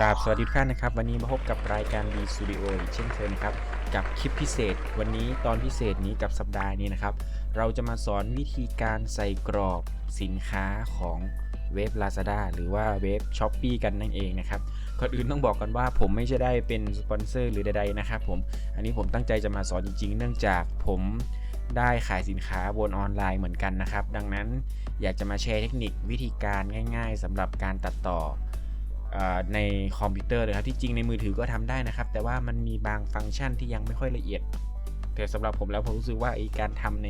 กราบสวัสดีทุกท่านนะครับ วันนี้มาพบกับรายการ B Studio อีกเช่นเคยนะครับ กับคลิปพิเศษ วันนี้ตอนพิเศษนี้กับสัปดาห์นี้นะครับ เราจะมาสอนวิธีการใส่กรอบสินค้าของเว็บ Lazada หรือว่าเว็บ s h อ p e e กันนั่นเองนะครับก่อนอื่นต้องบอกกันว่าผมไม่ใช่ได้เป็นสปอนเซอร์หรือใดๆนะครับผมอันนี้ผมตั้งใจจะมาสอนจริงๆ เนื่องจากผมได้ขายสินค้าบนออนไลน์เหมือนกันนะครับ ดังนั้นอยากจะมาแชร์เทคนิควิธีการง่าย ๆสำหรับการตัดต่อ ในคอมพิวเตอร์เลยครับที่จริงในมือถือก็ทำได้นะครับ แต่ว่ามันมีบางฟังก์ชันที่ยังไม่ค่อยละเอียด แต่สำหรับผมแล้วผมรู้สึกว่าไอการทำใน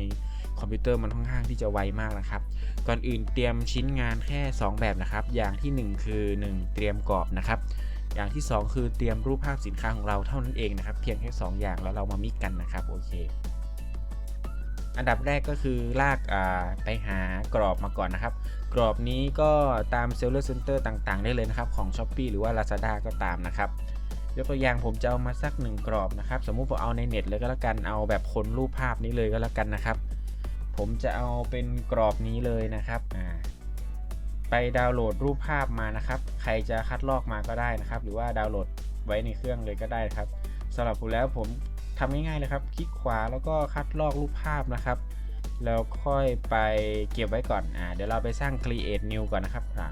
คอมพิวเตอร์มันค่อนข้างที่จะไวมากนะครับ ก่อนอื่นเตรียมชิ้นงานแค่ 2 แบบนะครับ อย่างที่ 1 คือ 1 เตรียมกรอบนะครับ อย่างที่ 2 คือเตรียมรูปภาพสินค้าของเราเท่านั้นเองนะครับ เพียงแค่2อย่างแล้วเรามามิกกันนะครับโอเค อันดับแรกก็คือลากไปหากรอบมาก่อนนะครับ กรอบนี้ก็ตามเซลล์เซ็นเตอร์ต่างๆ ได้เลยนะครับ ของ s h อ p e e หรือว่า Lazada ก็ตามนะครับ ยกตัวอย่างผมจะเอามาสักหนึ่งกรอบนะครับ สมมุติผมเอาในเน็ตเลยก็แล้วกันเอาแบบคนรูปภาพนี้เลยก็แล้วกันนะครับ ผมจะเอาเป็นกรอบนี้เลยนะครับไปดาวน์โหลดรูปภาพมานะครับ ใครจะคัดลอกมาก็ได้นะครับ หรือว่าดาวน์โหลดไว้ในเครื่องเลยก็ได้ครับสำหรับผมแล้วผม ทำง่ายๆเลยครับ คลิกขวาแล้วก็คัดลอกรูปภาพนะครับ แล้วค่อยไปเก็บไว้ก่อนอ่าเดี๋ยวเราไปสร้าง create new ก่อนนะครับอ่า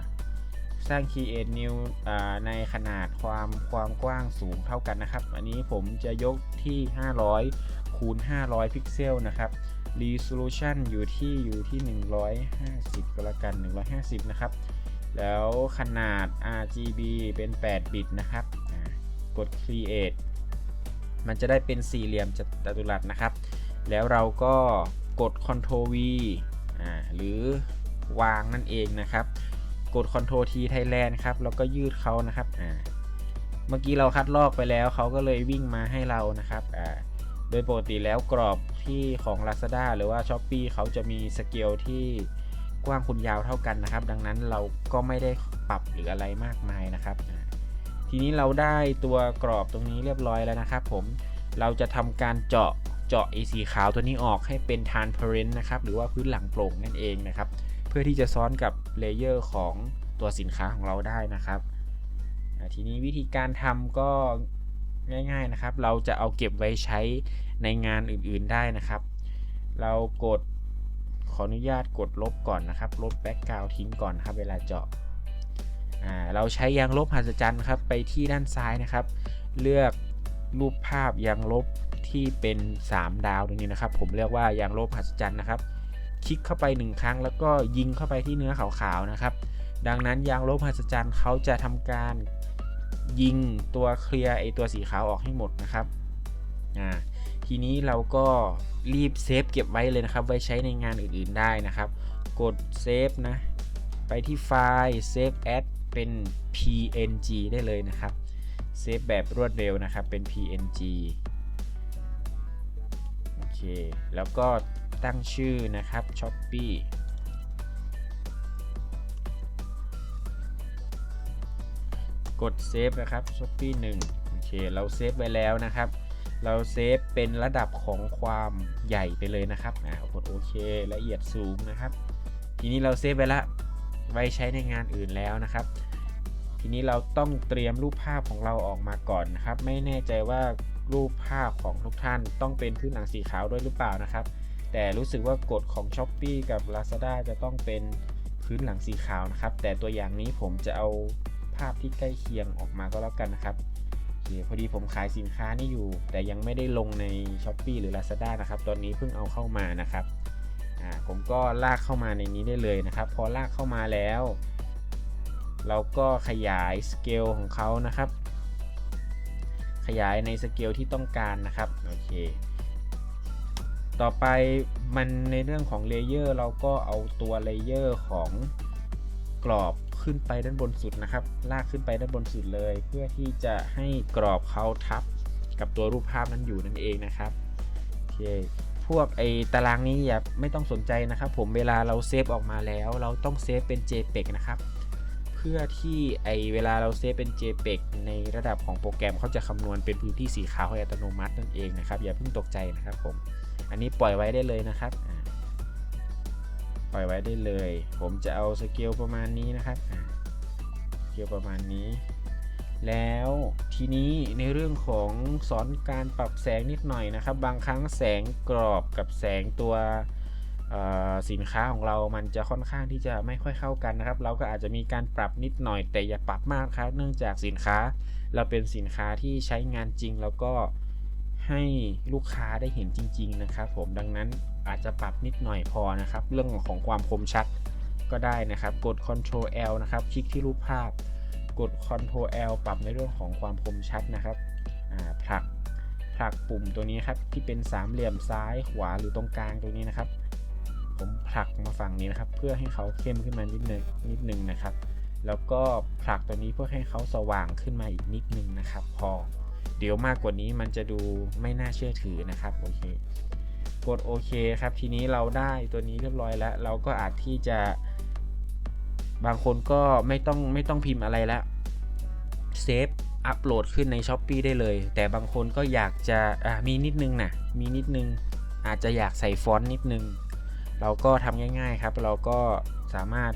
สร้าง create new อ่าในขนาดความความกว้างสูงเท่ากันนะครับ อันนี้ผมจะยกที่ 500 คูณ 500 พิกเซลนะครับ resolution อยู่ที่อยู่ที่ 150 ก็แล้วกัน 150 นะครับ แล้วขนาด RGB เป็น 8 บิตนะครับ กด create มันจะได้เป็นสี่เหลี่ยมจัตุรัสนะครับ แล้วเราก็กด Ctrl V อ่าหรือวางนั่นเองนะครับ กด Ctrl T Thailand ครับแล้วก็ยืดเขานะครับอ่าเมื่อกี้เราคัดลอกไปแล้วเขาก็เลยวิ่งมาให้เรานะครับอ่าโดยปกติแล้วกรอบที่ของ Lazada หรือว่า s h อ p e e เขาจะมีสเกลที่กว้างคูณยาวเท่ากันนะครับ ดังนั้นเราก็ไม่ได้ปรับหรืออะไรมากมายนะครับ ทีนี้เราได้ตัวกรอบตรงนี้เรียบร้อยแล้วนะครับผมเราจะทำการเจาะเจาะไอสีขาวตัวนี้ออกให้เป็น transparent นะครับหรือว่าพื้นหลังโปร่งนั่นเองนะครับ เพื่อที่จะซ้อนกับเลเยอร์ของตัวสินค้าของเราได้นะครับทีนี้วิธีการทำก็ง่ายๆนะครับ เราจะเอาเก็บไว้ใช้ในงานอื่นๆได้นะครับ เรากดขออนุญาตกดลบก่อนนะครับ ลบแบ็กกราวทิ้งก่อนครับเวลาเจาะ เราใช้ยางลบหัศจรรย์ครับไปที่ด้านซ้ายนะครับ เลือกรูปภาพยางลบที่เป็น 3 ดาวตรงนี้นะครับ ผมเรียกว่ายางลบหัศจรรย์นะครับ คลิกเข้าไป 1 ครั้งแล้วก็ยิงเข้าไปที่เนื้อขาวๆนะครับ ดังนั้นยางลบหัศจรรย์เขาจะทำการยิงตัวเคลียร์ไอตัวสีขาวออกให้หมดนะครับอ่าทีนี้เราก็รีบเซฟเก็บไว้เลยนะครับ ไว้ใช้ในงานอื่นๆได้นะครับ กดเซฟนะ ไปที่ไฟล์เซฟแอด เป็น png ได้เลยนะครับ เซฟแบบรวดเร็วนะครับ เป็น png โอเค แล้วก็ตั้งชื่อนะครับ shopee กดเซฟนะครับ shopee 1 โอเค เราเซฟไว้แล้วนะครับ เราเซฟเป็นระดับของความใหญ่ไปเลยนะครับ อ่ากดโอเค ละเอียดสูงนะครับ ทีนี้เราเซฟไว้ละ ไว้ใช้ในงานอื่นแล้วนะครับ ทีนี้เราต้องเตรียมรูปภาพของเราออกมาก่อนนะครับ ไม่แน่ใจว่ารูปภาพของทุกท่านต้องเป็นพื้นหลังสีขาวด้วยหรือเปล่านะครับ แต่รู้สึกว่ากฎของ s h อ p e e กับ Lazada จะต้องเป็นพื้นหลังสีขาวนะครับ แต่ตัวอย่างนี้ผมจะเอาภาพที่ใกล้เคียงออกมาก็แล้วกันนะครับพอดีผมขายสินค้านี่อยู่ แต่ยังไม่ได้ลงใน s h อ p e e หรือ Lazada นะครับ ตอนนี้เพิ่งเอาเข้ามานะครับผมก็ลากเข้ามาในนี้ได้เลยนะครับ พอลากเข้ามาแล้ว เราก็ขยายสเกลของเขานะครับ ขยายในสเกลที่ต้องการนะครับโอเคต่อไปมันในเรื่องของเลเยอร์เราก็เอาตัวเลเยอร์ของกรอบขึ้นไปด้านบนสุดนะครับ ลากขึ้นไปด้านบนสุดเลย เพื่อที่จะให้กรอบเขาทับกับตัวรูปภาพนั้นอยู่นั่นเองนะครับโอเคพวกไอตารางนี้อย่าไม่ต้องสนใจนะครับ ผมเวลาเราเซฟออกมาแล้ว เราต้องเซฟเป็น JPEG นะครับ เพื่อที่ไอเวลาเราเซฟเป็น JPEG ในระดับของโปรแกรมเขาจะคำนวณเป็นพื้นที่สีขาวให้อัตโนมัตินั่นเองนะครับ อย่าเพิ่งตกใจนะครับผม อันนี้ปล่อยไว้ได้เลยนะครับ ปล่อยไว้ได้เลย ผมจะเอาสเกลประมาณนี้นะครับสเกลประมาณนี้แล้วทีนี้ในเรื่องของสอนการปรับแสงนิดหน่อยนะครับ บางครั้งแสงกรอบกับแสงตัว สินค้าของเรามันจะค่อนข้างที่จะไม่ค่อยเข้ากันนะครับ เราก็อาจจะมีการปรับนิดหน่อยแต่อย่าปรับมากครับ เนื่องจากสินค้าเราเป็นสินค้าที่ใช้งานจริง แล้วก็ให้ลูกค้าได้เห็นจริง ๆ นะครับผมดังนั้นอาจจะปรับนิดหน่อยพอนะครับ เรื่องของความคมชัดก็ได้นะครับ กด Ctrl L นะครับ คลิกที่รูปภาพ กด Ctrl L ปรับในเรื่องของความคมชัดนะครับผลักผลักปุ่มตัวนี้ครับที่เป็นสามเหลี่ยมซ้ายขวาหรือตรงกลางตัวนี้นะครับ ผมผลักมาฝั่งนี้นะครับ เพื่อให้เขาเข้มขึ้นมานิดนึงนิดนึงนะครับ แล้วก็ผลักตัวนี้เพื่อให้เขาสว่างขึ้นมาอีกนิดนึงนะครับ พอ เดี๋ยวมากกว่านี้มันจะดูไม่น่าเชื่อถือนะครับโอเคกดโอเคครับ ทีนี้เราได้ตัวนี้เรียบร้อยแล้ว เราก็อาจที่จะ บางคนก็ไม่ต้องไม่ต้องพิมพ์อะไรแล้วเซฟอัปโหลดขึ้นใน s h อ p e e ได้เลย แต่บางคนก็อยากจะะมีนิดนึงนะมีนิดนึง อาจจะอยากใส่ฟอนต์นิดนึง เราก็ทำง่าย ๆครับ เราก็สามารถ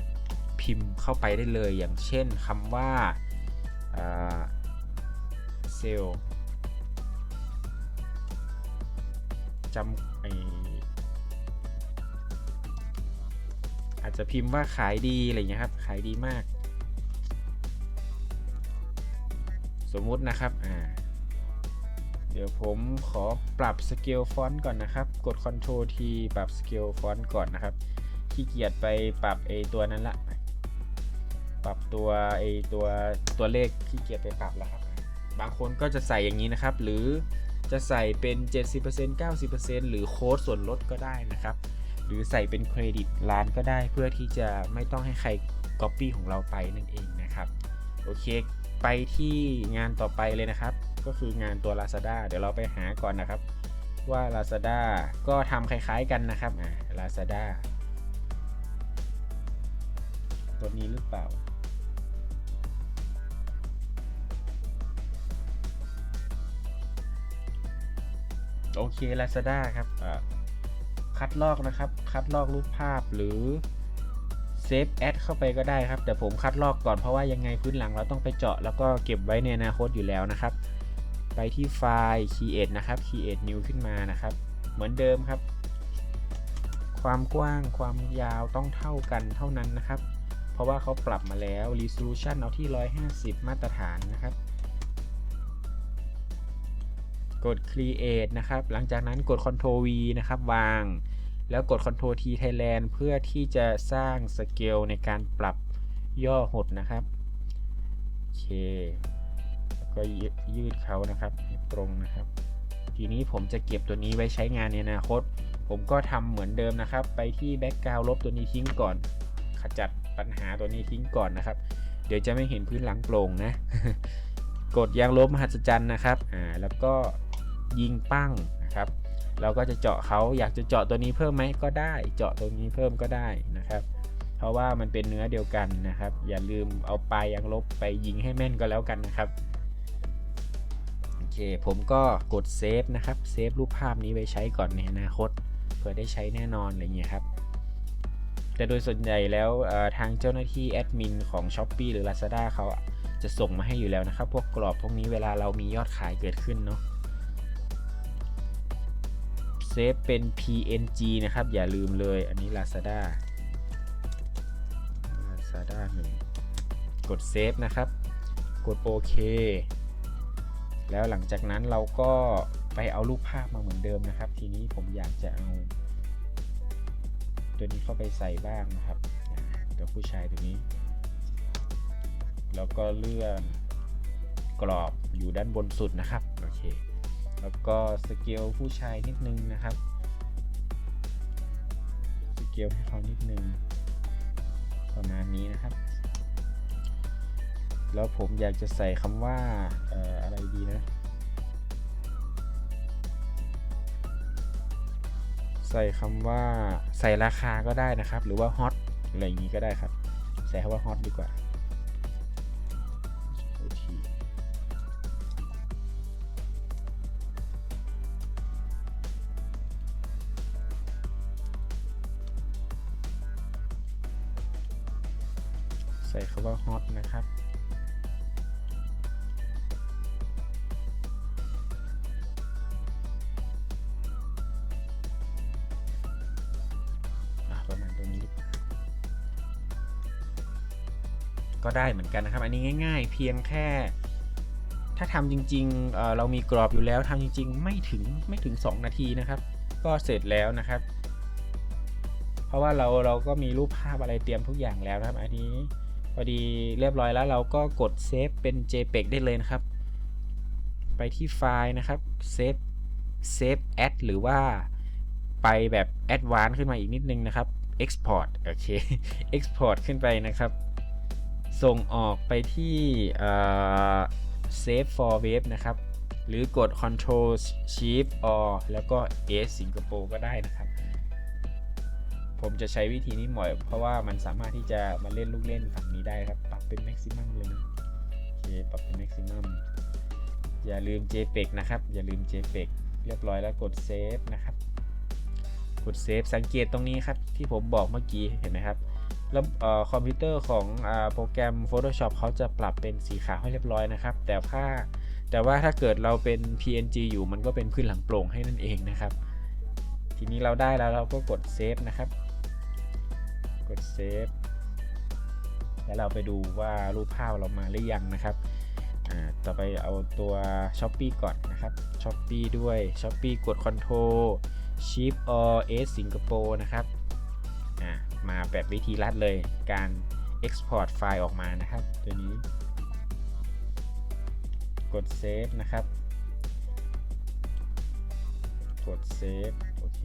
พิมพ์เข้าไปได้เลย อย่างเช่นคำว่าเซลจำไออาจจะพิมพ์ว่าขายดีอะไรเงี้ยครับ ขายดีมาก สมมุตินะครับ อ่า เดี๋ยวผมขอ รับสเกลฟอนต์ก่อนนะครับ กด Ctrl T ปรับสเกลฟอนต์ก่อนนะครับ ขี้เกียจไปปรับไอตัวนั้นละ ปรับตัวไอตัวตัวเลขขี้เกียจไปปรับแล้วครับ บางคนก็จะใส่อย่างนี้นะครับ หรือจะใส่เป็น 70% 90%หรือโค้ดส่วนลดก็ได้นะครับ หรือใส่เป็นเครดิตร้านก็ได้ เพื่อที่จะไม่ต้องให้ใคร Copy ของเราไปนั่นเองนะครับ โอเค ไปที่งานต่อไปเลยนะครับ ก็คืองานตัว Lazada เดี๋ยวเราไปหาก่อนนะครับ ว่า Lazada ก็ทำคล้ายๆกันนะครับอ่า Lazada ตัวนี้หรือเปล่าโอเค Lazada ครับคัดลอกนะครับ คัดลอกรูปภาพหรือเซฟแอดเข้าไปก็ได้ครับ แต่ผมคัดลอกก่อนเพราะว่ายังไงพื้นหลังเราต้องไปเจาะแล้วก็เก็บไว้ในอนาคตอยู่แล้วนะครับ ไปที่ไฟล์ create นะครับ create new ขึ้นมานะครับ เหมือนเดิมครับ ความกว้างความยาวต้องเท่ากันเท่านั้นนะครับ เพราะว่าเขาปรับมาแล้ว resolution เอาที่ 150 มาตรฐานนะครับกด create นะครับ หลังจากนั้นกด Ctrl V นะครับ วาง แล้วกด Ctrl T Thailand เพื่อที่จะสร้างสเกลในการปรับย่อหดนะครับ โอเค ก็ยืดเขานะครับตรงนะครับ ทีนี้ผมจะเก็บตัวนี้ไว้ใช้งานในอนาคต ผมก็ทำเหมือนเดิมนะครับ ไปที่แบ็กกราวลบตัวนี้ทิ้งก่อน ขจัดปัญหาตัวนี้ทิ้งก่อนนะครับ เดี๋ยวจะไม่เห็นพื้นหลังโปร่งนะ กดยางลบมหัศจรรย์นะครับอ่าแล้วก็ยิงปั้งนะครับ เราก็จะเจาะเขาอยากจะเจาะตัวนี้เพิ่มไหมก็ได้ เจาะตัวนี้เพิ่มก็ได้นะครับเพราะว่ามันเป็นเนื้อเดียวกันนะครับ อย่าลืมเอาปลายยางลบไปยิงให้แม่นก็แล้วกันนะครับ ผมก็กดเซฟนะครับ เซฟรูปภาพนี้ไว้ใช้ก่อนในอนาคต เพื่อได้ใช้แน่นอนอะไรเงี้ยครับ แต่โดยส่วนใหญ่แล้วทางเจ้าหน้าที่แอดมินของ s h อ p e e หรือ Lazada เขาจะส่งมาให้อยู่แล้วนะครับ พวกกรอบพวกนี้เวลาเรามียอดขายเกิดขึ้นเนาะเซฟเป็น PNG นะครับ อย่าลืมเลยอันนี้ Lazada Lazada 1กดเซฟนะครับ กดโอเค แล้วหลังจากนั้นเราก็ไปเอารูปภาพมาเหมือนเดิมนะครับ ทีนี้ผมอยากจะเอา ตัวนี้เข้าไปใส่บ้างนะครับ ตัวผู้ชายตัวนี้ แล้วก็เลื่อนกรอบอยู่ด้านบนสุดนะครับโอเคแล้วก็สเกลผู้ชายนิดนึงนะครับสเกลให้เขานิดนึงประมาณนี้นะครับ แล้วผมอยากจะใส่คำว่าอออะไรดีนะ ใส่คำว่าใส่ราคาก็ได้นะครับ หรือว่าฮอตอะไรอย่างนี้ก็ได้ครับ ใส่คำว่าฮอตดีกว่าใส่คำว่าฮอตนะครับ ก็ได้เหมือนกันนะครับ อันนี้ง่าย ๆ เพียงแค่ ถ้าทำจริงๆเเรามีกรอบอยู่แล้วทำจริง ๆ ไม่ถึงไม่ถึง 2 นาทีนะครับ ก็เสร็จแล้วนะครับ เพราะว่าเราเราก็มีรูปภาพอะไรเตรียมทุกอย่างแล้วนะครับ อันนี้พอดีเรียบร้อยแล้วเราก็กดเซฟเป็น JPEG ได้เลยนะครับ ไปที่ไฟล์นะครับเซฟเซฟแอดหรือว่าไปแบบแอดวานซ์ขึ้นมาอีกนิดนึงนะครับ Export โอเค Export ขึ้นไปนะครับ ส่งออกไปที่ Save for Web นะครับ หรือกด Control Shift or แล้วก็ S สิงคโปร์ก็ได้นะครับ ผมจะใช้วิธีนี้บ่อย เพราะว่ามันสามารถที่จะมาเล่นลูกเล่นฝั่งนี้ได้ครับ ปรับเป็น Maximum เลยนะโอเคปรับเป็น Maximum อย่าลืม JPEG นะครับ อย่าลืม JPEG เรียบร้อยแล้วกด Save นะครับ กด Save สังเกตตรงนี้ครับ ที่ผมบอกเมื่อกี้เห็นไหมครับ แล้วอคอมพิวเตอร์ของอโปรแกรม Photoshop เขาจะปรับเป็นสีขาวให้เรียบร้อยนะครับ แต่ถ้าแต่ว่าถ้าเกิดเราเป็น PNG อยู่มันก็เป็นพื้นหลังโปร่งให้นั่นเองนะครับ ทีนี้เราได้แล้วเราก็กด Save นะครับ กด Save แล้วเราไปดูว่ารูปภาพเรามาหรือยังนะครับต่อไปเอาตัว Shopee ก่อนนะครับ Shopee ด้วย Shopee กด Control Shift or S สิงคโปร์นะครับ มาแบบวิธีลัดเลยการ Export ไฟล์ออกมานะครับตัวนี้ กด Save นะครับ กด Save โอเค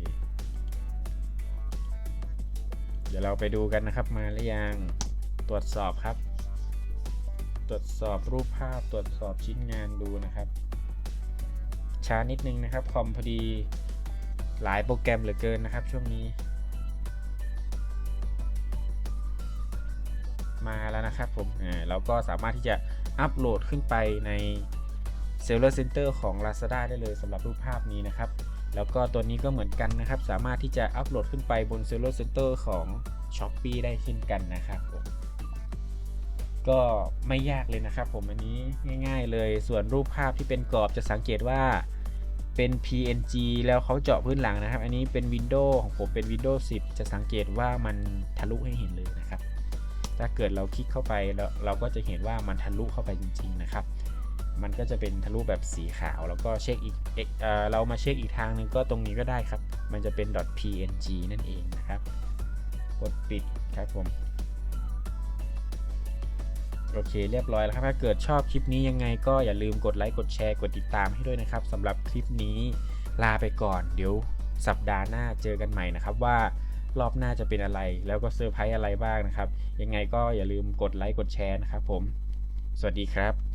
เดี๋ยวเราไปดูกันนะครับมาหรือยังตรวจสอบครับ ตรวจสอบรูปภาพตรวจสอบชิ้นงานดูนะครับช้านิดนึงนะครับคอมพอดีหลายโปรแกรมเหลือเกินนะครับช่วงนี้ มาแล้วนะครับผมเราก็สามารถที่จะอัปโหลดขึ้นไปใน Seller Center ของ Lazada ได้เลยสำหรับรูปภาพนี้นะครับ แล้วก็ตัวนี้ก็เหมือนกันนะครับ สามารถที่จะอัปโหลดขึ้นไปบน Seller Center ของ Shopee ได้เช่นกันนะครับผมก็ไม่ยากเลยนะครับผมอันนี้ง่าย ๆ เลยส่วนรูปภาพที่เป็นกรอบจะสังเกตว่าเป็น PNG แล้วเขาเจาะพื้นหลังนะครับ อันนี้เป็น Windows ของผมเป็น Windows 10 จะสังเกตว่ามันทะลุให้เห็นเลยนะครับ ถ้าเกิดเราคลิกเข้าไปแล้วเราก็จะเห็นว่ามันทะลุเข้าไปจริง ๆ นะครับ มันก็จะเป็นทะลุแบบสีขาว แล้วก็เช็คอีกเอเอเรามาเช็คอีกทางหนึ่งก็ตรงนี้ก็ได้ครับ มันจะเป็น .png นั่นเองนะครับ กดปิดครับผมโอเคเรียบร้อยแล้วครับ ถ้าเกิดชอบคลิปนี้ยังไงก็อย่าลืมกดไลค์กดแชร์กดติดตามให้ด้วยนะครับสำหรับคลิปนี้ลาไปก่อน เดี๋ยวสัปดาห์หน้าเจอกันใหม่นะครับว่า รอบหน้าจะเป็นอะไร แล้วก็เซอร์ไพรส์อะไรบ้างนะครับ ยังไงก็อย่าลืมกดไลค์กดแชร์นะครับผม สวัสดีครับ